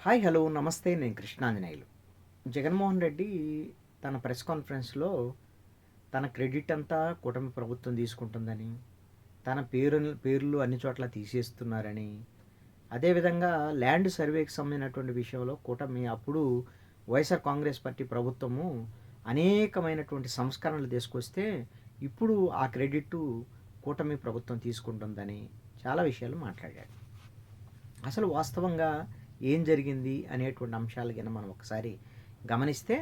Hi hello నమస్తే నేను కృష్ణాంజనేయులు. జగన్మోహన్ రెడ్డి తన ప్రెస్ కాన్ఫరెన్స్లో తన క్రెడిట్ అంతా కూటమి ప్రభుత్వం తీసుకుంటుందని తన పేరు పేర్లు అన్ని చోట్ల తీసేస్తున్నారని అదేవిధంగా ల్యాండ్ సర్వేకి సంబంధించినటువంటి విషయంలో కూటమి అప్పుడు వైఎస్ఆర్ కాంగ్రెస్ పార్టీ ప్రభుత్వము అనేకమైనటువంటి సంస్కరణలు తీసుకొస్తే ఇప్పుడు ఆ క్రెడిట్ కూటమి ప్రభుత్వం తీసుకుంటుందని చాలా విషయాలు మాట్లాడాడు అసలు వాస్తవంగా ఏం జరిగింది అనేటువంటి అంశాలు కింద మనం ఒకసారి గమనిస్తే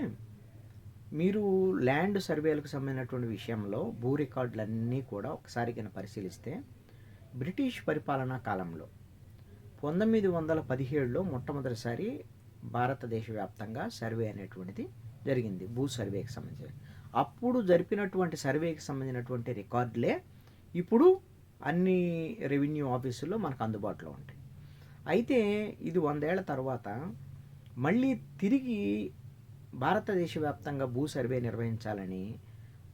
మీరు ల్యాండ్ సర్వేలకు సంబంధించినటువంటి విషయంలో భూ రికార్డులన్నీ కూడా ఒకసారి కింద పరిశీలిస్తే బ్రిటిష్ పరిపాలనా కాలంలో పంతొమ్మిది వందల పదిహేడులో మొట్టమొదటిసారి భారతదేశ వ్యాప్తంగా సర్వే అనేటువంటిది జరిగింది భూ సర్వేకి సంబంధించి అప్పుడు జరిపినటువంటి సర్వేకి సంబంధించినటువంటి రికార్డులే ఇప్పుడు అన్ని రెవెన్యూ ఆఫీసుల్లో మనకు అందుబాటులో ఉంటాయి. అయితే ఇది వందేళ్ళ తర్వాత మళ్ళీ తిరిగి భారతదేశ వ్యాప్తంగా భూ సర్వే నిర్వహించాలని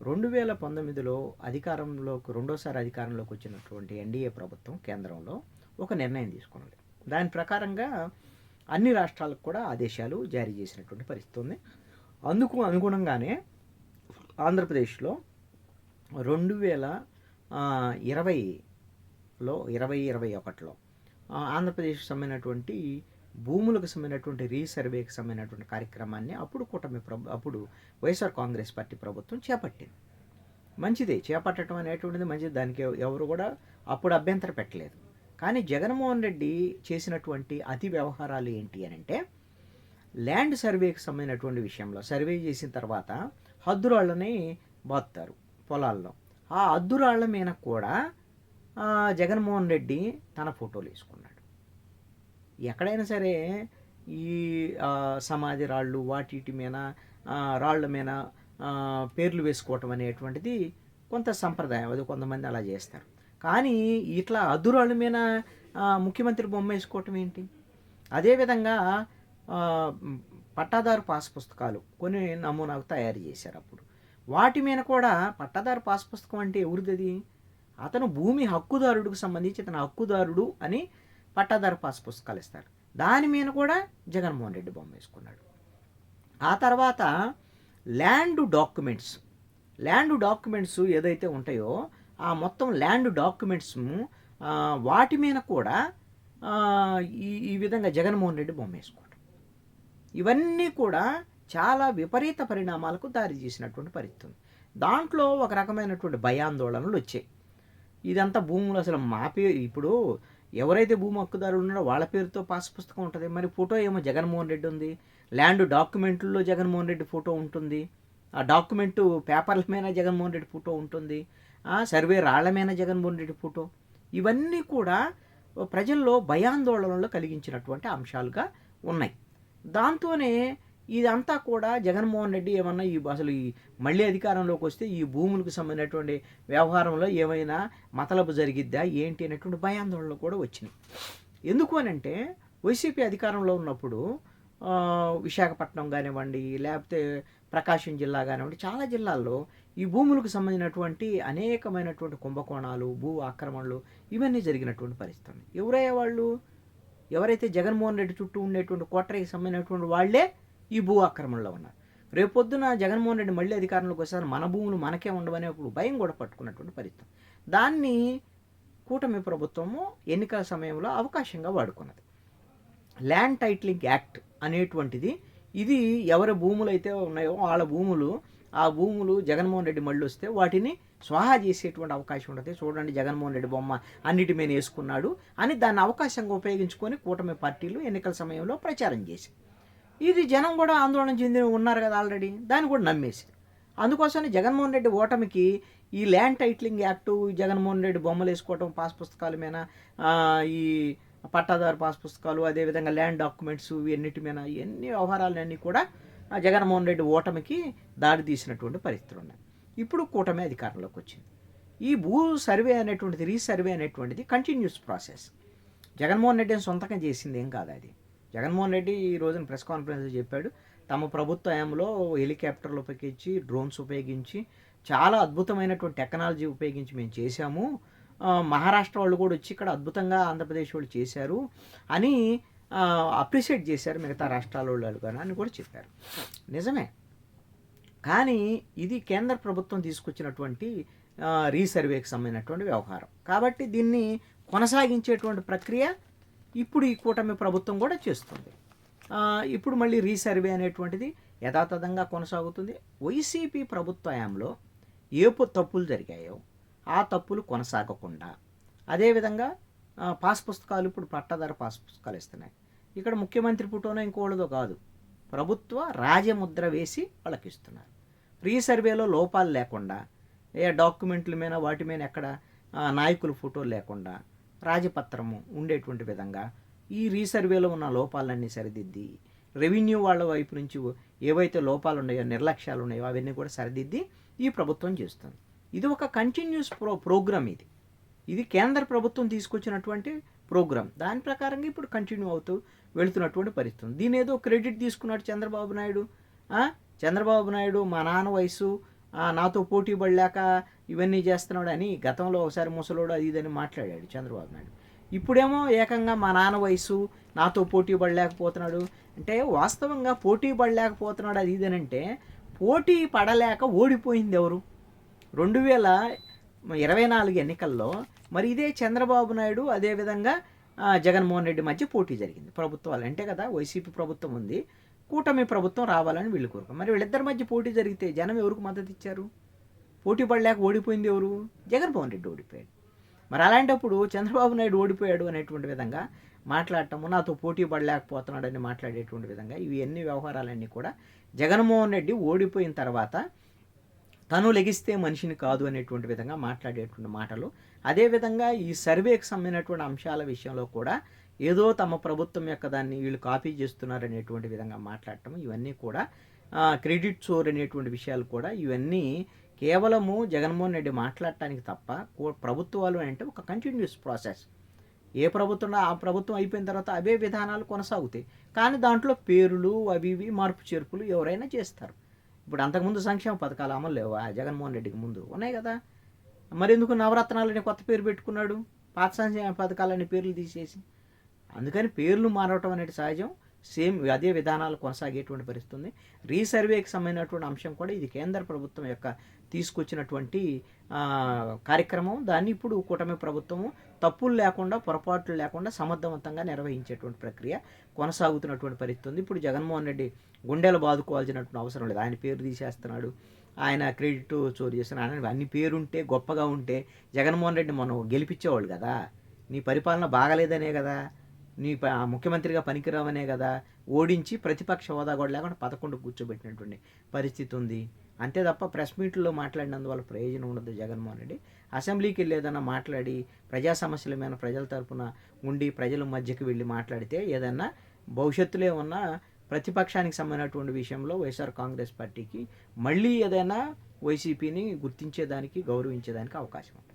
రెండు వేల పంతొమ్మిదిలో అధికారంలోకి రెండోసారి అధికారంలోకి వచ్చినటువంటి ఎన్డీఏ ప్రభుత్వం కేంద్రంలో ఒక నిర్ణయం తీసుకున్నది. దాని ప్రకారంగా అన్ని రాష్ట్రాలకు కూడా ఆదేశాలు జారీ చేసినటువంటి పరిస్థితి ఉంది. అందుకు అనుగుణంగానే ఆంధ్రప్రదేశ్లో రెండు వేల ఇరవైలో ఇరవై ఇరవై ఒకటిలో ఆంధ్రప్రదేశ్కి సంబంధించినటువంటి భూములకు సంబంధించినటువంటి రీసర్వేకి సంబంధించినటువంటి కార్యక్రమాన్ని అప్పుడు కూటమి ప్రభు అప్పుడు వైఎస్ఆర్ కాంగ్రెస్ పార్టీ ప్రభుత్వం చేపట్టింది. మంచిదే చేపట్టడం అనేటువంటిది మంచిది. దానికి ఎవరు కూడా అప్పుడు అభ్యంతర పెట్టలేదు. కానీ జగన్మోహన్ రెడ్డి చేసినటువంటి అతి వ్యవహారాలు ఏంటి అని అంటే ల్యాండ్ సర్వేకి సంబంధించినటువంటి విషయంలో సర్వే చేసిన తర్వాత హద్దురాళ్ళని బాత్తారు పొలాల్లో. ఆ హద్దురాళ్ళ మీద కూడా జగన్మోహన్ రెడ్డి తన ఫోటోలు వేసుకున్నాడు. ఎక్కడైనా సరే ఈ సమాధి రాళ్ళు వాటి మీద రాళ్ళ మీద పేర్లు వేసుకోవటం అనేటువంటిది కొంత సంప్రదాయం. అది కొంతమంది అలా చేస్తారు. కానీ ఇట్లా అదురాళ్ళ మీద ముఖ్యమంత్రి బొమ్మ వేసుకోవటం ఏంటి? అదేవిధంగా పట్టాదారు పాస్ పుస్తకాలు కొన్ని నమూనాకు తయారు చేశారు అప్పుడు. వాటి మీద కూడా పట్టాదారు పాస్ పుస్తకం అంటే ఎవరిది అతను భూమి హక్కుదారుడికి సంబంధించి అతను హక్కుదారుడు అని పట్టాదారు పాస్ పుస్తకాలు ఇస్తారు. దాని మీద కూడా జగన్మోహన్ రెడ్డి బొమ్మ వేసుకున్నాడు. ఆ తర్వాత ల్యాండ్ డాక్యుమెంట్స్ ల్యాండ్ డాక్యుమెంట్స్ ఏదైతే ఉంటాయో ఆ మొత్తం ల్యాండ్ డాక్యుమెంట్స్ వాటి మీద కూడా ఈ ఈ విధంగా జగన్మోహన్ రెడ్డి బొమ్మ వేసుకోవడం ఇవన్నీ కూడా చాలా విపరీత పరిణామాలకు దారి చేసినటువంటి పరిస్థితి ఉంది. దాంట్లో ఒక రకమైనటువంటి భయాందోళనలు వచ్చాయి. ఇదంతా భూములు అసలు మా పేరు ఇప్పుడు ఎవరైతే భూమి హక్కుదారులు ఉన్నారో వాళ్ళ పేరుతో పాస్ పుస్తకం ఉంటుంది. మరి ఫోటో ఏమో జగన్మోహన్ రెడ్డి ఉంది. ల్యాండ్ డాక్యుమెంట్లో జగన్మోహన్ రెడ్డి ఫోటో ఉంటుంది. ఆ డాక్యుమెంట్ పేపర్ల మీద జగన్మోహన్ రెడ్డి ఫోటో ఉంటుంది. ఆ సర్వే రాళ్ళ మీద జగన్మోహన్ రెడ్డి ఫోటో. ఇవన్నీ కూడా ప్రజల్లో భయాందోళనలు కలిగించినటువంటి అంశాలుగా ఉన్నాయి. దాంతోనే ఇదంతా కూడా జగన్మోహన్ రెడ్డి ఏమన్నా ఈ అసలు ఈ మళ్ళీ అధికారంలోకి వస్తే ఈ భూములకు సంబంధించినటువంటి వ్యవహారంలో ఏమైనా మతలబు జరిగిద్దా ఏంటి అనేటువంటి భయాందోళనలు కూడా వచ్చినాయి. ఎందుకు అని అంటే వైసీపీ అధికారంలో ఉన్నప్పుడు విశాఖపట్నం కానివ్వండి లేకపోతే ప్రకాశం జిల్లా కానివ్వండి చాలా జిల్లాల్లో ఈ భూములకు సంబంధించినటువంటి అనేకమైనటువంటి కుంభకోణాలు భూ ఆక్రమణలు ఇవన్నీ జరిగినటువంటి పరిస్థితి. ఎవరయ్యే వాళ్ళు? ఎవరైతే జగన్మోహన్ రెడ్డి చుట్టూ ఉండేటువంటి కోటరీకి సంబంధించినటువంటి వాళ్ళే ఈ భూ ఆక్రమణలో ఉన్నారు. రేపొద్దున జగన్మోహన్ రెడ్డి మళ్ళీ అధికారంలోకి వస్తారు మన భూములు మనకే ఉండవనే ఒక భయం కూడా పట్టుకున్నటువంటి పరిస్థితి. దాన్ని కూటమి ప్రభుత్వము ఎన్నికల సమయంలో అవకాశంగా వాడుకున్నది. ల్యాండ్ టైటిలింగ్ యాక్ట్ అనేటువంటిది ఇది ఎవరి భూములు అయితే ఉన్నాయో వాళ్ళ భూములు ఆ భూములు జగన్మోహన్ రెడ్డి మళ్ళీ వస్తే వాటిని స్వాహా చేసేటువంటి అవకాశం ఉంటుంది. చూడండి జగన్మోహన్ రెడ్డి బొమ్మ అన్నిటి మీద వేసుకున్నాడు అని దాన్ని అవకాశంగా ఉపయోగించుకొని కూటమి పార్టీలు ఎన్నికల సమయంలో ప్రచారం చేసి ఇది జనం కూడా ఆందోళన చెంది ఉన్నారు కదా ఆల్రెడీ. దాన్ని కూడా నమ్మేసి అందుకోసమే జగన్మోహన్ రెడ్డి ఓటమికి ఈ land titling act Jaganmohan Reddy బొమ్మలు వేసుకోవటం పాస్ పుస్తకాల మీద ఈ పట్టాదారు పాస్ పుస్తకాలు అదేవిధంగా ల్యాండ్ డాక్యుమెంట్స్ ఇవన్నిటి మీద ఎన్ని వ్యవహారాలన్నీ కూడా జగన్మోహన్ రెడ్డి ఓటమికి దారి తీసినటువంటి పరిస్థితులు ఉన్నాయి. ఇప్పుడు కూటమి అధికారంలోకి వచ్చింది. ఈ భూ సర్వే అనేటువంటిది రీసర్వే అనేటువంటిది కంటిన్యూస్ ప్రాసెస్ జగన్మోహన్ రెడ్డి సొంతంగా చేసింది ఏం కాదు అది. జగన్మోహన్ రెడ్డి ఈ రోజున ప్రెస్ కాన్ఫరెన్స్ చెప్పాడు తమ ప్రభుత్వ హయాంలో హెలికాప్టర్లు ఉపయోగించి డ్రోన్స్ ఉపయోగించి చాలా అద్భుతమైనటువంటి టెక్నాలజీ ఉపయోగించి మేము చేశాము. మహారాష్ట్ర వాళ్ళు కూడా వచ్చి ఇక్కడ అద్భుతంగా ఆంధ్రప్రదేశ్ వాళ్ళు చేశారు అని అప్రిషియేట్ చేశారు మిగతా రాష్ట్రాల వాళ్ళు కానీ అని కూడా చెప్పారు. నిజమే. కానీ ఇది కేంద్ర ప్రభుత్వం తీసుకొచ్చినటువంటి రీసర్వేకి సంబంధించినటువంటి వ్యవహారం. కాబట్టి దీన్ని కొనసాగించేటువంటి ప్రక్రియ ఇప్పుడు ఈ కూటమి ప్రభుత్వం కూడా చేస్తుంది. ఇప్పుడు మళ్ళీ రీసర్వే అనేటువంటిది యథాతథంగా కొనసాగుతుంది. వైసీపీ ప్రభుత్వ హయాంలో ఏ తప్పులు జరిగాయో ఆ తప్పులు కొనసాగకుండా అదేవిధంగా పాస్ పుస్తకాలు ఇప్పుడు పట్టాదార పాస్ పుస్తకాలు ఇస్తున్నాయి. ఇక్కడ ముఖ్యమంత్రి పుటోనో ఇంకోళ్ళదో కాదు. ప్రభుత్వ రాజముద్ర వేసి వాళ్ళకి ఇస్తున్నారు రీసర్వేలో లోపాలు లేకుండా ఏ డాక్యుమెంట్ల మీద వాటి మీద ఎక్కడ నాయకుల ఫోటోలు లేకుండా రాజపత్రము ఉండేటువంటి విధంగా ఈ రీసర్వేలో ఉన్న లోపాలన్నీ సరిదిద్ది రెవెన్యూ వాళ్ళ వైపు నుంచి ఏవైతే లోపాలు ఉన్నాయో నిర్లక్ష్యాలు ఉన్నాయో అవన్నీ కూడా సరిదిద్ది ఈ ప్రభుత్వం చేస్తుంది. ఇది ఒక కంటిన్యూస్ ప్రో ప్రోగ్రామ్ ఇది. ఇది కేంద్ర ప్రభుత్వం తీసుకొచ్చినటువంటి ప్రోగ్రామ్. దాని ప్రకారంగా ఇప్పుడు కంటిన్యూ అవుతూ వెళుతున్నటువంటి పరిస్థితి దీని ఏదో క్రెడిట్ తీసుకున్నాడు చంద్రబాబు నాయుడు. చంద్రబాబు నాయుడు మా నాన్న వయసు. నాతో పోటీ పడలేక ఇవన్నీ చేస్తున్నాడు అని గతంలో ఒకసారి ముసలోడు అది ఇదని మాట్లాడాడు చంద్రబాబు నాయుడు. ఇప్పుడేమో ఏకంగా మా నాన్న వయసు నాతో పోటీ పడలేకపోతున్నాడు. అంటే వాస్తవంగా పోటీ పడలేకపోతున్నాడు అది ఇదనంటే పోటీ పడలేక ఓడిపోయింది ఎవరు? రెండు వేల ఇరవై నాలుగు ఎన్నికల్లో మరి ఇదే చంద్రబాబు నాయుడు అదేవిధంగా జగన్మోహన్ రెడ్డి మధ్య పోటీ జరిగింది. ప్రభుత్వాలు అంటే కదా వైసీపీ ప్రభుత్వం ఉంది కూటమి ప్రభుత్వం రావాలని వీళ్ళు కోరుకు మరి వీళ్ళిద్దరి మధ్య పోటీ జరిగితే జనం ఎవరికి మద్దతు ఇచ్చారు? పోటీ పడలేక ఓడిపోయింది ఎవరు? జగన్మోహన్ రెడ్డి ఓడిపోయాడు. మరి అలాంటప్పుడు చంద్రబాబు నాయుడు ఓడిపోయాడు అనేటువంటి విధంగా మాట్లాడటము నాతో పోటీ పడలేకపోతున్నాడని మాట్లాడేటువంటి విధంగా ఇవి అన్ని వ్యవహారాలన్నీ కూడా జగన్మోహన్ రెడ్డి ఓడిపోయిన తర్వాత తను లెగిస్తే మనిషిని కాదు అనేటువంటి విధంగా మాట్లాడేటువంటి మాటలు. అదేవిధంగా ఈ సర్వేకి సంబంధించినటువంటి అంశాల విషయంలో కూడా ఏదో తమ ప్రభుత్వం యొక్క దాన్ని వీళ్ళు కాపీ చేస్తున్నారు అనేటువంటి విధంగా మాట్లాడటం ఇవన్నీ కూడా క్రెడిట్ చోర్ అనేటువంటి విషయాలు కూడా ఇవన్నీ కేవలము జగన్మోహన్ రెడ్డి మాట్లాడటానికి తప్ప కో- ప్రభుత్వాలు అంటే ఒక కంటిన్యూస్ ప్రాసెస్ ఏ ప్రభుత్వం ఆ ప్రభుత్వం అయిపోయిన తర్వాత అవే విధానాలు కొనసాగుతాయి. కానీ దాంట్లో పేర్లు అవి ఇవి మార్పు చేర్పులు ఎవరైనా చేస్తారు. ఇప్పుడు అంతకుముందు సంక్షేమ పథకాలు అమలు లేవా? జగన్మోహన్ రెడ్డికి ముందు ఉన్నాయి కదా. మరి ఎందుకు నవరత్నాలని కొత్త పేరు పెట్టుకున్నాడు? పాత సంక్షేమ పథకాలని పేర్లు తీసేసి. అందుకని పేర్లు మారవటం అనేది సహజం. సేమ్ అదే విధానాలు కొనసాగేటువంటి పరిస్థితి ఉంది రీసర్వేకి సంబంధించినటువంటి అంశం కూడా ఇది కేంద్ర ప్రభుత్వం యొక్క తీసుకొచ్చినటువంటి కార్యక్రమం. దాన్ని ఇప్పుడు కూటమి ప్రభుత్వము తప్పులు లేకుండా పొరపాట్లు లేకుండా సమర్థవంతంగా నిర్వహించేటువంటి ప్రక్రియ కొనసాగుతున్నటువంటి పరిస్థితి ఉంది ఇప్పుడు జగన్మోహన్ రెడ్డి గుండెలు బాదుకోవాల్సినటువంటి అవసరం లేదు. ఆయన పేరు తీసేస్తున్నాడు. ఆయన క్రెడిట్ చోరీ చేస్తున్నాడు ఆయన అన్ని పేరుంటే గొప్పగా ఉంటే జగన్మోహన్ రెడ్డి మనం గెలిపించేవాళ్ళు కదా. నీ పరిపాలన బాగలేదనే కదా. నీ ప- ముఖ్యమంత్రిగా పనికిరావనే కదా ఓడించి ప్రతిపక్ష హోదా కూడా లేకుండా పదకొండు కూర్చోబెట్టినటువంటి పరిస్థితి ఉంది. అంతే తప్ప ప్రెస్ మీట్లో మాట్లాడినందువల్ల ప్రయోజనం ఉండదు జగన్మోహన్ రెడ్డి. అసెంబ్లీకి వెళ్ళి ఏదైనా మాట్లాడి ప్రజా సమస్యల మీద ప్రజల తరపున ఉండి ప్రజల మధ్యకి వెళ్ళి మాట్లాడితే ఏదన్నా భవిష్యత్తులో ఉన్న ప్రతిపక్షానికి సంబంధించినటువంటి విషయంలో వైఎస్ఆర్ కాంగ్రెస్ పార్టీకి మళ్ళీ ఏదైనా వైసీపీని గుర్తించేదానికి గౌరవించేదానికి అవకాశం ఉంటుంది.